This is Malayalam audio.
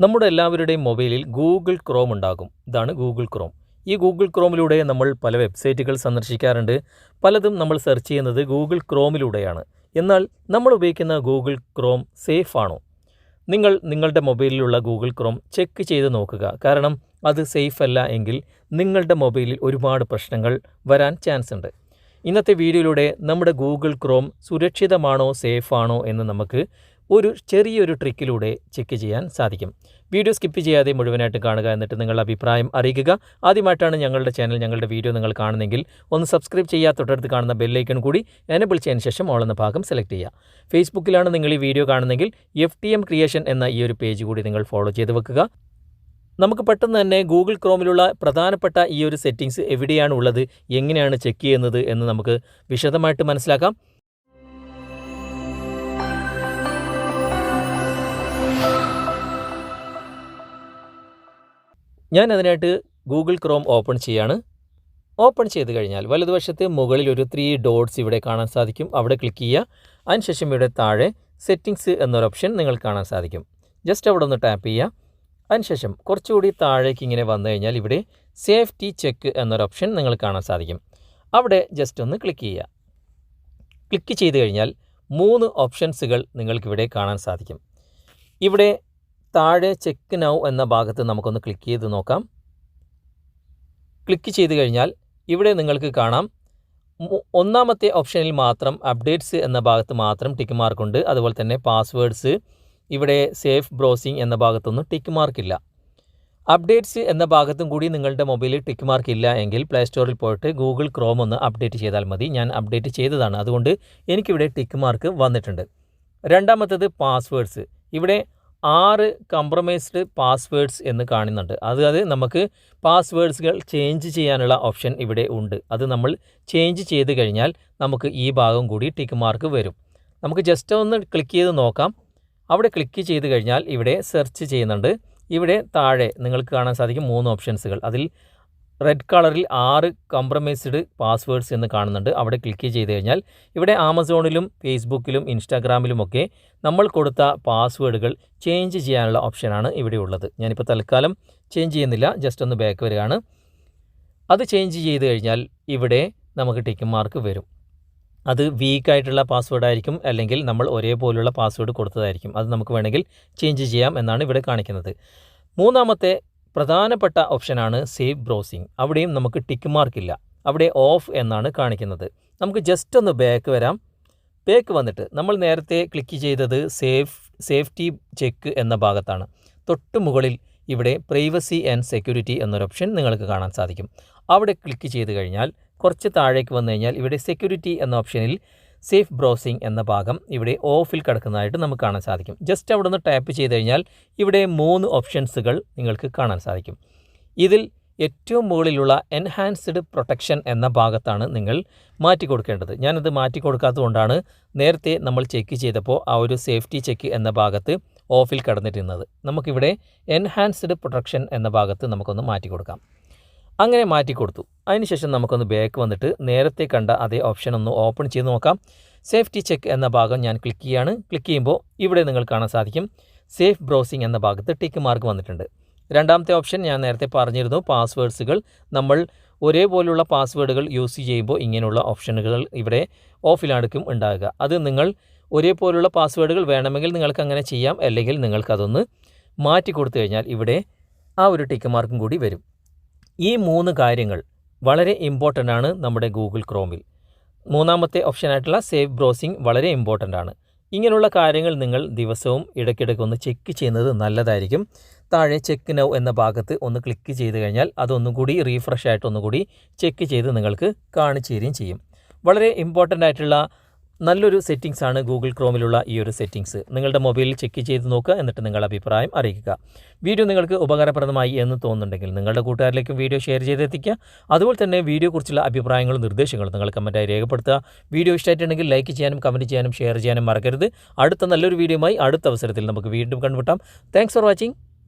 നമ്മുടെ എല്ലാവരുടെയും മൊബൈലിൽ ഗൂഗിൾ ക്രോം ഉണ്ടാകും. ഇതാണ് ഗൂഗിൾ ക്രോം. ഈ ഗൂഗിൾ ക്രോമിലൂടെ നമ്മൾ പല വെബ്സൈറ്റുകൾ സന്ദർശിക്കാറുണ്ട്. പലതും നമ്മൾ സെർച്ച് ചെയ്യുന്നത് ഗൂഗിൾ ക്രോമിലൂടെയാണ്. എന്നാൽ നമ്മൾ ഉപയോഗിക്കുന്ന ഗൂഗിൾ ക്രോം സേഫ് ആണോ? നിങ്ങൾ നിങ്ങളുടെ മൊബൈലിലുള്ള ഗൂഗിൾ ക്രോം ചെക്ക് ചെയ്ത് നോക്കുക. കാരണം അത് സേഫ് അല്ല എങ്കിൽ നിങ്ങളുടെ മൊബൈലിൽ ഒരുപാട് പ്രശ്നങ്ങൾ വരാൻ ചാൻസ് ഉണ്ട്. ഇന്നത്തെ വീഡിയോയിലൂടെ നമ്മുടെ ഗൂഗിൾ ക്രോം സുരക്ഷിതമാണോ സേഫ് ആണോ എന്ന് നമുക്ക് ഒരു ചെറിയൊരു ട്രിക്കിലൂടെ ചെക്ക് ചെയ്യാൻ സാധിക്കും. വീഡിയോ സ്കിപ്പ് ചെയ്യാതെ മുഴുവനായിട്ട് കാണുക എന്നിട്ട് നിങ്ങളുടെ അഭിപ്രായം അറിയിക്കുക. ആദ്യമായിട്ടാണ് ഞങ്ങളുടെ ചാനൽ ഞങ്ങളുടെ വീഡിയോ നിങ്ങൾ കാണുന്നെങ്കിൽ ഒന്ന് സബ്സ്ക്രൈബ് ചെയ്യുക തൊട്ടടുത്ത് കാണുന്ന ബെല്ലൈക്കൺ കൂടി എനബിൾ ചെയ്യാൻ ശേഷം ഓൾ എന്ന ഭാഗം സെലക്ട് ചെയ്യുക ഫേസ്ബുക്കിലാണ് നിങ്ങൾ ഈ വീഡിയോ കാണുന്നെങ്കിൽ എഫ് ടി എം ക്രിയേഷൻ എന്ന ഈ ഒരു പേജ് കൂടി നിങ്ങൾ ഫോളോ ചെയ്ത് വെക്കുക. നമുക്ക് പെട്ടെന്ന് തന്നെ ഗൂഗിൾ ക്രോമിലുള്ള പ്രധാനപ്പെട്ട ഈ ഒരു സെറ്റിങ്സ് എവിടെയാണ് ഉള്ളത് എങ്ങനെയാണ് ചെക്ക് ചെയ്യുന്നത് എന്ന് നമുക്ക് വിശദമായിട്ട് മനസ്സിലാക്കാം. ഞാൻ അതിനായിട്ട് ഗൂഗിൾ ക്രോം ഓപ്പൺ ചെയ്യാണ്. ഓപ്പൺ ചെയ്ത് കഴിഞ്ഞാൽ വലതുവശത്ത് മുകളിൽ ഒരു ത്രീ ഡോട്ട്സ് ഇവിടെ കാണാൻ സാധിക്കും. അവിടെ ക്ലിക്ക് ചെയ്യുക. അതിനുശേഷം ഇവിടെ താഴെ സെറ്റിങ്സ് എന്നൊരു ഓപ്ഷൻ നിങ്ങൾ കാണാൻ സാധിക്കും. ജസ്റ്റ് അവിടെ ഒന്ന് ടാപ്പ് ചെയ്യുക. അതിനുശേഷം കുറച്ചുകൂടി താഴേക്ക് ഇങ്ങനെ വന്നു കഴിഞ്ഞാൽ ഇവിടെ സേഫ്റ്റി ചെക്ക് എന്നൊരു ഓപ്ഷൻ നിങ്ങൾ കാണാൻ സാധിക്കും. അവിടെ ജസ്റ്റ് ഒന്ന് ക്ലിക്ക് ചെയ്യുക. ക്ലിക്ക് ചെയ്ത് കഴിഞ്ഞാൽ മൂന്ന് ഓപ്ഷൻസുകൾ നിങ്ങൾക്കിവിടെ കാണാൻ സാധിക്കും. ഇവിടെ താഴെ ചെക്ക് നൗ എന്ന ഭാഗത്ത് നമുക്കൊന്ന് ക്ലിക്ക് ചെയ്ത് നോക്കാം. ക്ലിക്ക് ചെയ്ത് കഴിഞ്ഞാൽ ഇവിടെ നിങ്ങൾക്ക് കാണാം. ഒന്നാമത്തെ ഓപ്ഷനിൽ മാത്രം അപ്ഡേറ്റ്സ് എന്ന ഭാഗത്ത് മാത്രം ടിക്ക് മാർക്ക് ഉണ്ട്. അതുപോലെ തന്നെ പാസ്വേഡ്സ് ഇവിടെ സേഫ് ബ്രൗസിംഗ് എന്ന ഭാഗത്തൊന്നും ടിക്ക് മാർക്കില്ല അപ്ഡേറ്റ്സ് എന്ന ഭാഗത്തും കൂടി നിങ്ങളുടെ മൊബൈലിൽ ടിക്ക് മാർക്ക് ഇല്ല എങ്കിൽ പ്ലേ സ്റ്റോറിൽ പോയിട്ട് ഗൂഗിൾ ക്രോം ഒന്ന് അപ്ഡേറ്റ് ചെയ്താൽ മതി. ഞാൻ അപ്ഡേറ്റ് ചെയ്തതാണ്. അതുകൊണ്ട് എനിക്കിവിടെ ടിക്ക് മാർക്ക് വന്നിട്ടുണ്ട്. രണ്ടാമത്തത് പാസ്വേഡ്സ് ഇവിടെ ആറ് കംപ്രമൈസ്ഡ് പാസ്വേഡ്സ് എന്ന് കാണുന്നുണ്ട്. അത് അത് നമുക്ക് പാസ്വേഡ്സുകൾ ചേഞ്ച് ചെയ്യാനുള്ള ഓപ്ഷൻ ഇവിടെ ഉണ്ട്. അത് നമ്മൾ ചേഞ്ച് ചെയ്ത് കഴിഞ്ഞാൽ നമുക്ക് ഈ ഭാഗം കൂടി ടിക്ക് മാർക്ക് വരും. നമുക്ക് ജസ്റ്റ് ഒന്ന് ക്ലിക്ക് ചെയ്ത് നോക്കാം. അവിടെ ക്ലിക്ക് ചെയ്ത് കഴിഞ്ഞാൽ ഇവിടെ സെർച്ച് ചെയ്യുന്നുണ്ട്. ഇവിടെ താഴെ നിങ്ങൾക്ക് കാണാൻ സാധിക്കും മൂന്ന് ഓപ്ഷൻസുകൾ അതിൽ റെഡ് കളറിൽ ആറ് കംപ്രമൈസ്ഡ് പാസ്വേഡ്സ് എന്ന് കാണുന്നുണ്ട്. അവിടെ ക്ലിക്ക് ചെയ്ത് കഴിഞ്ഞാൽ ഇവിടെ ആമസോണിലും ഫേസ്ബുക്കിലും ഇൻസ്റ്റാഗ്രാമിലുമൊക്കെ നമ്മൾ കൊടുത്ത പാസ്വേഡുകൾ ചേഞ്ച് ചെയ്യാനുള്ള ഓപ്ഷനാണ് ഇവിടെ ഉള്ളത്. ഞാനിപ്പോൾ തൽക്കാലം ചേഞ്ച് ചെയ്യുന്നില്ല ജസ്റ്റ് ഒന്ന് ബാക്ക് വരികയാണ്. അത് ചേഞ്ച് ചെയ്ത് കഴിഞ്ഞാൽ ഇവിടെ നമുക്ക് ടിക്ക് മാർക്ക് വരും. അത് വീക്കായിട്ടുള്ള പാസ്വേഡ് ആയിരിക്കും അല്ലെങ്കിൽ നമ്മൾ ഒരേപോലുള്ള പാസ്വേഡ് കൊടുത്തതായിരിക്കും. അത് നമുക്ക് വേണമെങ്കിൽ ചേഞ്ച് ചെയ്യാം എന്നാണ് ഇവിടെ കാണിക്കുന്നത്. മൂന്നാമത്തെ പ്രധാനപ്പെട്ട ഓപ്ഷനാണ് സേവ് ബ്രൗസിംഗ് അവിടെയും നമുക്ക് ടിക്ക് മാർക്കില്ല അവിടെ ഓഫ് എന്നാണ് കാണിക്കുന്നത്. നമുക്ക് ജസ്റ്റ് ഒന്ന് ബാക്ക് വരാം. ബാക്ക് വന്നിട്ട് നമ്മൾ നേരത്തെ ക്ലിക്ക് ചെയ്തത് സേഫ് സേഫ്റ്റി ചെക്ക് എന്ന ഭാഗത്താണ്. തൊട്ട് മുകളിൽ ഇവിടെ പ്രൈവസി ആൻഡ് സെക്യൂരിറ്റി എന്നൊരു ഓപ്ഷൻ നിങ്ങൾക്ക് കാണാൻ സാധിക്കും. അവിടെ ക്ലിക്ക് ചെയ്ത് കഴിഞ്ഞാൽ കുറച്ച് താഴേക്ക് വന്നു കഴിഞ്ഞാൽ ഇവിടെ സെക്യൂരിറ്റി എന്ന ഓപ്ഷനിൽ സേഫ് ബ്രൗസിംഗ് എന്ന ഭാഗം ഇവിടെ ഓഫിൽ കിടക്കുന്നതായിട്ട് നമുക്ക് കാണാൻ സാധിക്കും. ജസ്റ്റ് അവിടെ നിന്ന് ടാപ്പ് ചെയ്ത് കഴിഞ്ഞാൽ ഇവിടെ മൂന്ന് ഓപ്ഷൻസുകൾ നിങ്ങൾക്ക് കാണാൻ സാധിക്കും. ഇതിൽ ഏറ്റവും മുകളിലുള്ള എൻഹാൻസ്ഡ് പ്രൊട്ടക്ഷൻ എന്ന ഭാഗത്താണ് നിങ്ങൾ മാറ്റി കൊടുക്കേണ്ടത് ഞാനത് മാറ്റി കൊടുക്കാത്തതുകൊണ്ടാണ് നേരത്തെ നമ്മൾ ചെക്ക് ചെയ്തപ്പോൾ ആ ഒരു സേഫ്റ്റി ചെക്ക് എന്ന ഭാഗത്ത് ഓഫിൽ കടന്നിട്ടിരുന്നത്. നമുക്കിവിടെ എൻഹാൻസ്ഡ് പ്രൊട്ടക്ഷൻ എന്ന ഭാഗത്ത് നമുക്കൊന്ന് മാറ്റി കൊടുക്കാം അങ്ങനെ മാറ്റി കൊടുത്തു. അതിനുശേഷം നമുക്കൊന്ന് ബാക്ക് വന്നിട്ട് നേരത്തെ കണ്ട അതേ ഓപ്ഷൻ ഒന്ന് ഓപ്പൺ ചെയ്ത് നോക്കാം. സേഫ്റ്റി ചെക്ക് എന്ന ഭാഗം ഞാൻ ക്ലിക്ക് ചെയ്യാണ്. ക്ലിക്ക് ചെയ്യുമ്പോൾ ഇവിടെ നിങ്ങൾ കാണാൻ സാധിക്കും. സേഫ് ബ്രൗസിംഗ് എന്ന ഭാഗത്ത് ടിക്ക് മാർക്ക് വന്നിട്ടുണ്ട്. രണ്ടാമത്തെ ഓപ്ഷൻ ഞാൻ നേരത്തെ പറഞ്ഞിരുന്നു പാസ്വേഡ്സുകൾ നമ്മൾ ഒരേപോലുള്ള പാസ്വേഡുകൾ യൂസ് ചെയ്യുമ്പോൾ ഇങ്ങനെയുള്ള ഓപ്ഷനുകൾ ഇവിടെ ഓഫിലാണിക്കും ഉണ്ടാകുക. അത് നിങ്ങൾ ഒരേപോലുള്ള പാസ്വേഡുകൾ വേണമെങ്കിൽ നിങ്ങൾക്ക് അങ്ങനെ ചെയ്യാം. അല്ലെങ്കിൽ നിങ്ങൾക്കതൊന്ന് മാറ്റി കൊടുത്തു കഴിഞ്ഞാൽ ഇവിടെ ആ ഒരു ടിക്ക് മാർക്കും കൂടി വരും. ഈ മൂന്ന് കാര്യങ്ങൾ വളരെ ഇമ്പോർട്ടന്റ് ആണ് നമ്മുടെ ഗൂഗിൾ ക്രോമിൽ മൂന്നാമത്തെ ഓപ്ഷനായിട്ടുള്ള സേഫ് ബ്രൗസിംഗ് വളരെ ഇമ്പോർട്ടന്റ് ആണ്. ഇങ്ങനെയുള്ള കാര്യങ്ങൾ നിങ്ങൾ ദിവസവും ഇടയ്ക്കിടയ്ക്ക് ഒന്ന് ചെക്ക് ചെയ്യുന്നത് നല്ലതായിരിക്കും. താഴെ ചെക്ക് നൗ എന്ന ഭാഗത്ത് ഒന്ന് ക്ലിക്ക് ചെയ്ത് കഴിഞ്ഞാൽ അതൊന്നും കൂടി റീഫ്രഷ് ആയിട്ട് ഒന്നുകൂടി ചെക്ക് ചെയ്ത് നിങ്ങൾക്ക് കാണിച്ചു തരികയും ചെയ്യും. വളരെ ഇമ്പോർട്ടന്റ് ആയിട്ടുള്ള നല്ലൊരു സെറ്റിങ്സ് ആണ് ഗൂഗിൾ ക്രോമിലുള്ള ഈ ഒരു സെറ്റിങ്സ്. നിങ്ങളുടെ മൊബൈലിൽ ചെക്ക് ചെയ്ത് നോക്കുക എന്നിട്ട് നിങ്ങളുടെ അഭിപ്രായം അറിയിക്കുക. വീഡിയോ നിങ്ങൾക്ക് ഉപകാരപ്രദമായി എന്ന് തോന്നുന്നുണ്ടെങ്കിൽ നിങ്ങളുടെ കൂട്ടുകാരിലേക്കും വീഡിയോ ഷെയർ ചെയ്തെത്തിക്കുക. അതുപോലെ തന്നെ വീഡിയോയെക്കുറിച്ചുള്ള അഭിപ്രായങ്ങളും നിർദ്ദേശങ്ങളും നിങ്ങൾ കമന്റായി രേഖപ്പെടുത്തുക. വീഡിയോ ഇഷ്ടമായിട്ടുണ്ടെങ്കിൽ ലൈക്ക് ചെയ്യാനും കമന്റ് ചെയ്യാനും ഷെയർ ചെയ്യാനും മറക്കരുത്. അടുത്ത നല്ലൊരു വീഡിയോയുമായി അടുത്ത അവസരത്തിൽ നമുക്ക് വീണ്ടും കണ്ടുമുട്ടാം. Thanks for watching